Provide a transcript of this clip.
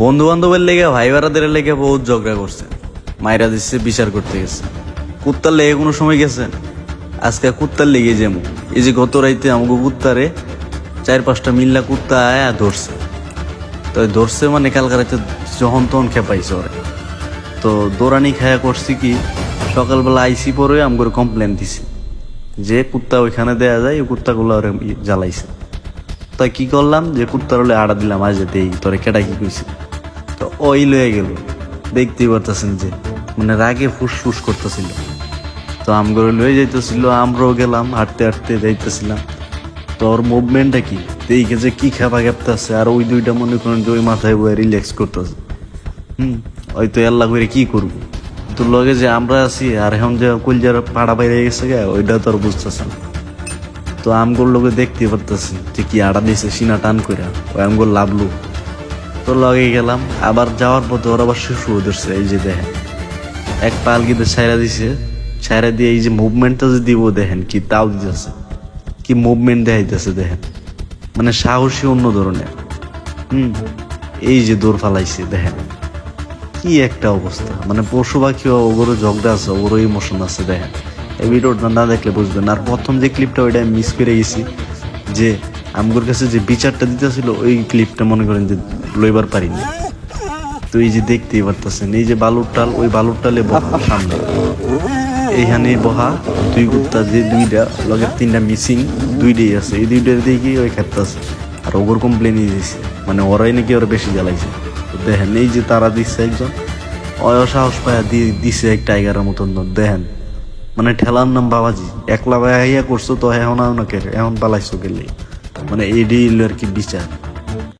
বন্ধু বান্ধবের লেগে ভাই বারাদের লেগে বহুত ঝগড়া করছে। মায়েরা দিচ্ছে বিচার করতে গেছে। কুত্তার লেগে কোনো সময় গেছেন? আজকে কুত্তার লেগে যেমন। এই যে গত রাইতে আমাকে কুত্তারে চার পাঁচটা মিল্লা কুত্তা আয়া ধরছে। তো ধরছে মানে কালকে রাতে যখন তখন খেপাইছে ওরে। তো দৌড়ানি খায়া করছি কি, সকালবেলা আইসি পরে আমগরে কমপ্লেন দিছি। যে কুত্তা ওইখানে দেয়া যায়, ওই কুত্তাগুলো ওরে জ্বালাইছে। তাই কি করলাম? যে কুত্তার হলে আড়া দিলাম আজ যেতে তোরে কেটা কি কইছি? তো ওই লয়ে গেল। দেখতেই পারতেছেন যে মানে রাগে ফুস ফুস করতেছিল। তো আমগরে লয়ে যাইতেছিল, আমরাও গেলাম, হাঁটতে হাঁটতে যাইতেছিলাম। তো ওর মুভমেন্টটা কি? দেখে যে কি খাবা খেপতেছে আর ওই দুইটা মনে করেন যে ওই মাথায় বয়ে রিল্যাক্স করতেছে। হুম ওই তো আল্লাহ করে কী করব? তোর লগে যে আমরা আছি, আর এখন যে কলজার পাড়া বাইরে গেছে ওইটা তো আর বুঝতেছে না। তো আমগুর লোকে দেখতে পারতেছি যে কি আড়া দিয়েছে সিনা টান করে ওই আমগুর লাভলু তো লগে গেলাম, আবার যাওয়ার পথে ওরা আবার শিশু ধরছে, এই যে দেখেন। এক পাল গিয়ে ছাইরা দিছে, ছাইরা দিয়ে এই যে মুভমেন্টটা যে দিব দেখেন, কি তাও দিতেছে, কি মুভমেন্ট দেখাইতেছে দেখেন। মানে সাহসী অন্য ধরনের। হুম, এই যে দৌড় ফালাইছে দেখেন। কি একটা অবস্থা। মানে পশু পাখি ওগুলো ঝগড়া আছে ওগুলো ইমোশন আছে দেখেন। এই ভিডিওটা না দেখলে বুঝবেন আর প্রথম যে ক্লিপটা ওইটা মিস করে গেছি যে আমগুর কাছে যে বিচারটা দিতেছিল, ওই ক্লিপটা মনে করেন যে লইবার পারিনি। তো এই যে দেখতেই পারতেছেন, এই যে বালুর টাল, ওই বালুর টালে বহা সামনে। এইখানে বহা দুই কুত্তা যে দুইটা, লগের তিনটা মিসিং দুইটাই আছে। এই দুইটার দিকে ওই আছে। আর ওগর কমপ্লেনই দিছে। মানে ওরাই নাকি ওরা বেশি জ্বালাইছে। দেখেন, এই যে তারা দিচ্ছে একজন অসাহস সাহস পায়া দিয়ে দিছে এক টাইগারের মতন। দেখেন মানে ঠেলার নাম বাবাজি। একলা ভাইয়া করছ তো এখন ওনাকে এখন পালাইছো গেলে। মানে এডি আর কি বিচার।